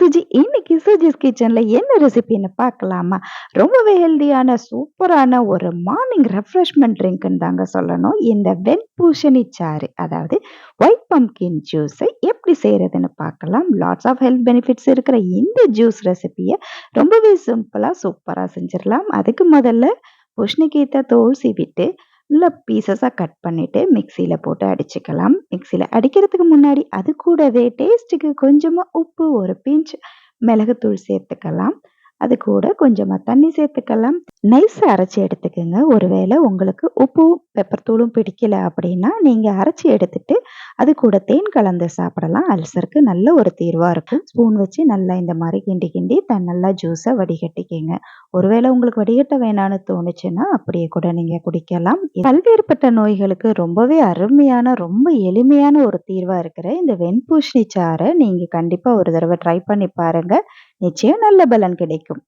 சுஜி. இன்னைக்கு சுஜிஸ் கிச்சன்ல என்ன ரெசிபின்னு பார்க்கலாமா? ரொம்பவே ஹெல்தியான, சூப்பரான ஒரு மார்னிங் ரெஃப்ரெஷ்மெண்ட் ட்ரிங்க்னு தாங்க சொல்லணும். இந்த வெண்பூஷணி சாறு, அதாவது ஒயிட் பம்ப்கின் ஜூஸை எப்படி செய்கிறதுன்னு பார்க்கலாம். லாட்ஸ் ஆஃப் ஹெல்த் பெனிஃபிட்ஸ் இருக்கிற இந்த ஜூஸ் ரெசிபியை ரொம்பவே சிம்பிளாக சூப்பராக செஞ்சிடலாம் அதுக்கு முதல்ல பூசணிக்கீத்த தோல்சி விட்டு நல்ல பீசஸாக கட் பண்ணிவிட்டு மிக்சியில் போட்டு அடிச்சுக்கலாம். மிக்சியில் அடிக்கிறதுக்கு முன்னாடி அது கூடவே டேஸ்ட்டுக்கு கொஞ்சமாக உப்பு, ஒரு பிஞ்ச் மிளகுத்தூள் சேர்த்துக்கலாம். அது கூட கொஞ்சமா தண்ணி சேர்த்துக்கலாம். நைஸா அரைச்சி எடுத்துக்கங்க. ஒருவேளை உங்களுக்கு உப்பும், பெப்பர் தூளும் பிடிக்கல அப்படின்னா, நீங்க அரைச்சி எடுத்துட்டு, அது கூட தேன் கலந்து சாப்பிடலாம். அல்சருக்கு நல்ல ஒரு தீர்வா இருக்கும். ஸ்பூன் வச்சு நல்லா இந்த மாதிரி கிண்டி கிண்டி த நல்லா ஜூஸை வடிகட்டிக்கங்க. ஒருவேளை உங்களுக்கு வடிகட்ட வேணான்னு தோணுச்சுன்னா, அப்படியே கூட நீங்க குடிக்கலாம். பல்வேறுபட்ட நோய்களுக்கு ரொம்பவே அருமையான, ரொம்ப எளிமையான ஒரு தீர்வா இருக்கிற இந்த வெண்பூஷணி சாறை நீங்க கண்டிப்பா ஒரு தடவை ட்ரை பண்ணி பாருங்க. நிச்சயம் நல்ல பலன் கிடைக்கும்.